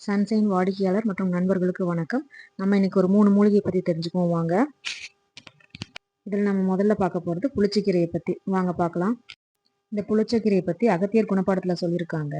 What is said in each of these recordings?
Sunshine வாடிக்கையாளர் மற்றும் நண்பர்களுக்கு வணக்கம். நம்ம இன்னைக்கு ஒரு மூணு மூலிகையை பற்றி தெரிஞ்சுக்குவோம் வாங்க. இதில் நம்ம முதல்ல பார்க்க போகிறது புளிச்சக்கீரையை பற்றி வாங்க பார்க்கலாம். இந்த புளிச்சக்கீரையை பற்றி அகத்தியர் குணப்பாடத்தில் சொல்லியிருக்காங்க.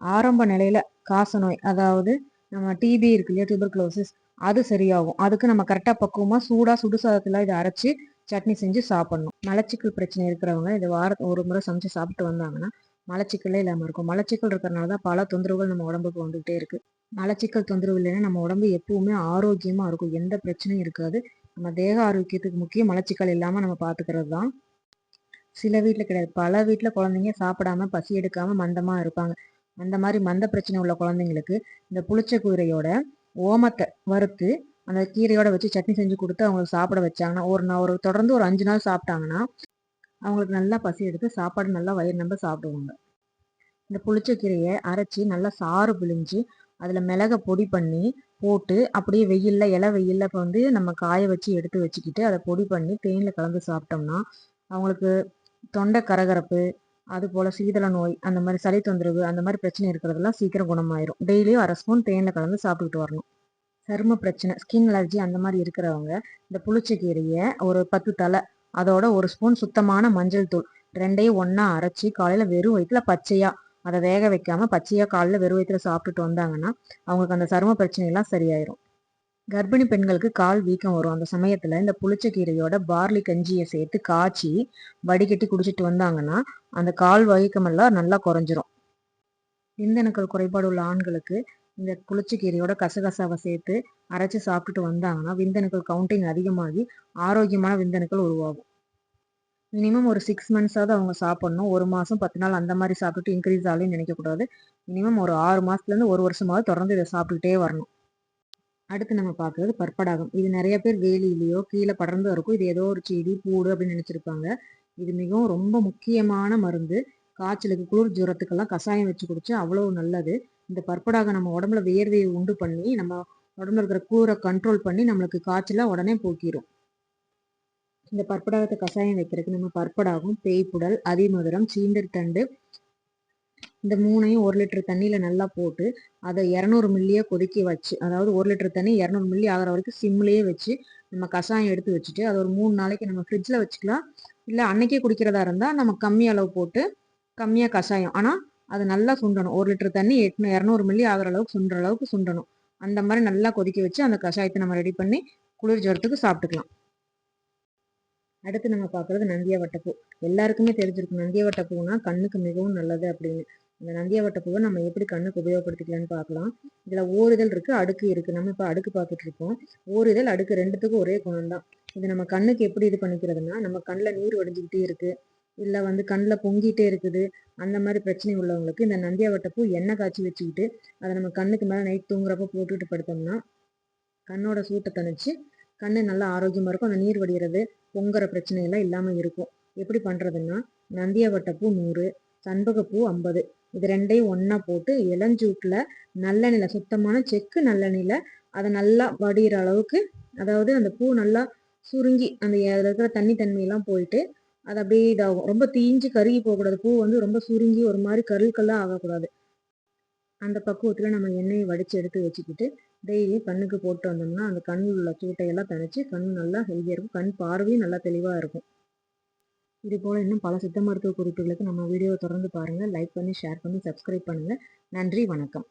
ஆரம்ப நிலையில் காசநோய் அதாவது நம்ம டிபி இருக்கு இல்லையா டியூபர்குலோசிஸ் அது சரியாகும். அதுக்கு நம்ம கரெக்டாக பக்குவமாக சூடாக சுடுசாதத்தில் இதை அரைச்சி சட்னி செஞ்சு சாப்பிடணும். மலச்சிக்கல் பிரச்சனை இருக்கிறவங்க இதை வாரம் ஒரு முறை சமைச்சு சாப்பிட்டு வந்தாங்கன்னா மலச்சிக்கலே இல்லாமல் இருக்கும். மலச்சிக்கல் இருக்கிறனால தான் பல தொந்தரவுகள் நம்ம உடம்புக்கு வந்துகிட்டே இருக்கு. மலச்சிக்கல் தொந்தரவு இல்லைன்னா நம்ம உடம்பு எப்பவுமே ஆரோக்கியமாக இருக்கும். எந்த பிரச்சனையும் இருக்காது. நம்ம தேக ஆரோக்கியத்துக்கு முக்கியம் மலச்சிக்கல் இல்லாமல் நம்ம பார்த்துக்கிறது தான். சில வீட்டில் கிடையாது. பல வீட்டில் குழந்தைங்க சாப்பிடாம பசி எடுக்காம மந்தமாக இருப்பாங்க. அந்த மாதிரி மந்த பிரச்சனை உள்ள குழந்தைங்களுக்கு இந்த புளிச்ச குதிரையோட ஓமத்தை வறுத்து அந்த கீரையோட வச்சு சட்னி செஞ்சு கொடுத்து அவங்களுக்கு சாப்பிட வச்சாங்கன்னா ஒரு நான் ஒரு தொடர்ந்து ஒரு அஞ்சு நாள் சாப்பிட்டாங்கன்னா அவங்களுக்கு நல்லா பசி எடுத்து சாப்பாடு நல்லா வயிறு நம்ப சாப்பிடுவாங்க. இந்த புளிச்ச கீரையை அரைச்சி நல்லா சாறு பிழிஞ்சு அதில் மிளகை பொடி பண்ணி போட்டு அப்படியே வெயிலில் இலை வெயிலில் இப்போ வந்து நம்ம காய வச்சு எடுத்து வச்சுக்கிட்டு அதை பொடி பண்ணி தேனில் கலந்து சாப்பிட்டோம்னா அவங்களுக்கு தொண்டை கரகரப்பு அது போல் சீதள நோய் அந்த மாதிரி சளி தொந்தரவு அந்த மாதிரி பிரச்சனை இருக்கிறதெல்லாம் சீக்கிரம் குணமாயிரும். டெய்லியும் அரை ஸ்பூன் தேனில் கலந்து சாப்பிட்டுக்கிட்டு வரணும். சரும பிரச்சனை ஸ்கின் அலர்ஜி அந்த மாதிரி இருக்கிறவங்க இந்த புளிச்சக்கீரையை ஒரு பத்து தலை அதோட ஒரு ஸ்பூன் சுத்தமான மஞ்சள் தூள் ரெண்டையும் ஒன்றா அரைச்சி காலையில் வெறும் வயிற்றுல பச்சையாக அதை வேக வைக்காம பச்சையாக காலில் வெறும் வயிற்றுல சாப்பிட்டுட்டு வந்தாங்கன்னா அவங்களுக்கு அந்த சரும பிரச்சனைலாம் சரியாயிரும். கர்ப்பிணி பெண்களுக்கு கால் வீக்கம் வரும். அந்த சமயத்தில் இந்த புளிச்சக்கீரையோட பார்லி கஞ்சியை சேர்த்து காய்ச்சி வடிகட்டி குடிச்சிட்டு வந்தாங்கன்னா அந்த கால் வீக்கமெல்லாம் நல்லா குறைஞ்சிரும். விந்தணுக்கள் குறைபாடு உள்ள ஆண்களுக்கு இந்த புளிச்சக்கீரையோட கசகசாவை சேர்த்து அரைச்சி சாப்பிட்டுட்டு வந்தாங்கன்னா விந்தணுக்கள் கவுண்டிங் அதிகமாகி ஆரோக்கியமான விந்தணுக்கள் உருவாகும். மினிமம் ஒரு சிக்ஸ் மந்த்ஸாவது அவங்க சாப்பிட்ணும். ஒரு மாதம் பத்து நாள் அந்த மாதிரி சாப்பிட்டுட்டு இன்க்ரீஸ் ஆகலன்னு நினைக்கக்கூடாது மினிமம் ஒரு ஆறு மாதத்துலேருந்து ஒரு வருஷமாவது தொடர்ந்து இதை சாப்பிட்டுட்டே வரணும். அடுத்து நம்ம பார்க்குறது பற்படாகம். இது நிறைய பேர் வேலியிலையோ கீழே படர்ந்து இருக்கும் இது ஏதோ ஒரு செடி பூடு அப்படின்னு நினச்சிருப்பாங்க. இது மிகவும் ரொம்ப முக்கியமான மருந்து. காய்ச்சலுக்கு குளிர் ஜுரத்துக்கெல்லாம் கஷாயம் வச்சு குடிச்சா அவ்வளோ நல்லது. இந்த பற்படாகம் நம்ம உடம்புல வேர்வையை உண்டு பண்ணி நம்ம உடம்புல இருக்கிற கூரை கண்ட்ரோல் பண்ணி நம்மளுக்கு காய்ச்சலாக உடனே போக்கிடும் இந்த பற்படாகத்தை கஷாயம் வைக்கிறதுக்கு நம்ம பற்படாகும் பேய்ப்புடல் அதிமதுரம் சீண்டர் தண்டு. இந்த மூணையும் ஒரு லிட்டர் தண்ணியில் நல்லா போட்டு அதை இரநூறு மில்லியை கொதிக்க வச்சு அதாவது ஒரு லிட்டர் தண்ணி இரநூறு மில்லி ஆகிற வரைக்கும் சிம்லேயே வச்சு நம்ம கஷாயம் எடுத்து வச்சுட்டு அதை ஒரு மூணு நாளைக்கு நம்ம ஃப்ரிட்ஜில் வச்சுக்கலாம். இல்லை அன்னைக்கே குடிக்கிறதா இருந்தால் நம்ம கம்மி அளவு போட்டு கம்மியாக கஷாயம். ஆனால் அது நல்லா சுண்டணும். ஒரு லிட்டர் தண்ணி எட்நூ இரநூறு மில்லி ஆகிற அளவுக்கு சுண்டுற அளவுக்கு சுண்டணும். அந்த மாதிரி நல்லா கொதிக்க வச்சு அந்த கஷாயத்தை நம்ம ரெடி பண்ணி குளிர் ஜுரத்துக்கு சாப்பிட்டுக்கலாம். அடுத்து நம்ம பார்க்குறது நந்தியாவட்டப்பூ. எல்லாருக்குமே தெரிஞ்சிருக்கும் நந்தியாவட்டப்பூனா கண்ணுக்கு மிகவும் நல்லது அப்படின்னு. இந்த நந்தியாவட்டப்பூவை நம்ம எப்படி கண்ணுக்கு உபயோகப்படுத்திக்கலாம்னு பார்க்கலாம். இதில் ஓரிதழ் இருக்குது அடுக்கு இருக்குது நம்ம இப்போ அடுக்கு பார்த்துட்டு இருக்கோம். ஓரிதழ் அடுக்கு ரெண்டுத்துக்கும் ஒரே குணம் தான் இது நம்ம கண்ணுக்கு எப்படி இது பண்ணிக்கிறதுனா நம்ம கண்ணில் நீர் வடிஞ்சிக்கிட்டே இருக்குது இல்லை வந்து கண்ணில் பொங்கிட்டே இருக்குது. அந்த மாதிரி பிரச்சனை உள்ளவங்களுக்கு இந்த நந்தியாவட்டப்பூ எண்ணெய் காய்ச்சி வச்சுக்கிட்டு அதை நம்ம கண்ணுக்கு மேலே நைட் தூங்குறப்ப போட்டுக்கிட்டு படுத்தோம்னா கண்ணோட சூட்டை தணிச்சு கண்ணு நல்லா ஆரோக்கியமாக இருக்கும். அந்த நீர் வடிகிறது பொங்குற பிரச்சனையெல்லாம் இல்லாமல் இருக்கும். எப்படி பண்ணுறதுன்னா நந்தியவட்டப்பூ நூறு சண்பகப்பூ ஐம்பது. இது ரெண்டையும் ஒன்றா போட்டு இளஞ்சூட்டில் நல்லெண்ணெயில் சுத்தமான செக்கு நல்லெண்ணெயில் அதை நல்லா வடிகிற அளவுக்கு அதாவது அந்த பூ நல்லா சுருங்கி அந்த அதில் இருக்கிற தண்ணி தன்மையெல்லாம் போயிட்டு அது அப்படியே இதாகும். ரொம்ப தீஞ்சு கருகி போகக்கூடாது. பூ வந்து ரொம்ப சுருங்கி ஒரு மாதிரி கருக்கெல்லாம் ஆகக்கூடாது. அந்த பக்குவத்தில் நம்ம எண்ணெயை வடித்து எடுத்து வச்சுக்கிட்டு டெய்லி கண்ணுக்கு போட்டு வந்தோம்னா அந்த கண்ணில் உள்ள சூட்டையெல்லாம் தணித்து கண் நல்லா ஹெல்த்தியாக இருக்கும். கண் பார்வையும் நல்லா தெளிவாக இருக்கும். இது போல் இன்னும் பல சித்த மருத்துவ குறிப்புகளுக்கு நம்ம வீடியோவை தொடர்ந்து பாருங்கள் லைக் பண்ணி ஷேர் பண்ணி சப்ஸ்கிரைப் பண்ணுங்கள் நன்றி வணக்கம்.